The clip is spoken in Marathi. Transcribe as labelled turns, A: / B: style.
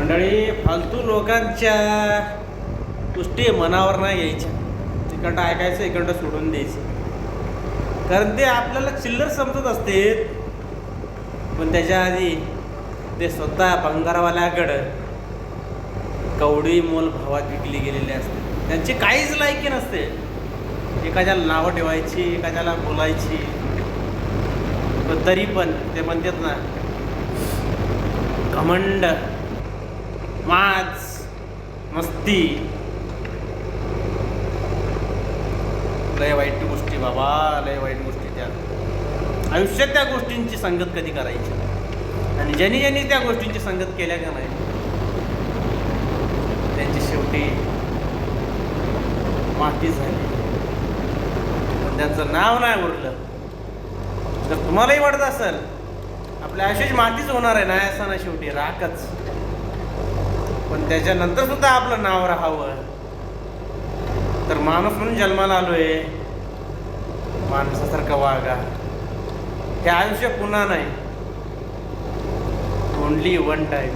A: मंडळी फालतू लोकांच्या गोष्टी मनावर नाही यायच्या. इकडं ऐकायचं इकडं सोडून द्यायचं. कारण ते आपल्याला चिल्लर समजत असते पण त्याच्या आधी ते स्वतः भंगारवाल्याकडं कवडी मोल भावात विकली गेलेली असते. त्यांची काहीच लायकी नसते. एखाद्याला नावं ठेवायची एखाद्याला बोलायची. पण तरी पण ते म्हणतात ना घमंड माज मस्ती. लय वाईट गोष्टी बाबा लय वाईट गोष्टी त्या. आयुष्यात त्या गोष्टींची संगत कधी करायची? आणि ज्यांनी ज्यांनी त्या गोष्टींची संगत केल्या का नाही? त्यांची शेवटी माती झाली. पण त्यांचं नाव नाही उरलं. जर तुम्हालाही वाटत असेल आपल्या आयुष्याची मातीच होणार आहे नाही असं ना शेवटी राखच पण त्याच्यानंतर सुद्धा आपलं नाव राहावं. तर माणूस म्हणून जन्माला आलोय. माणसासारखं वागा हे आयुष्य पुन्हा नाही. Only one time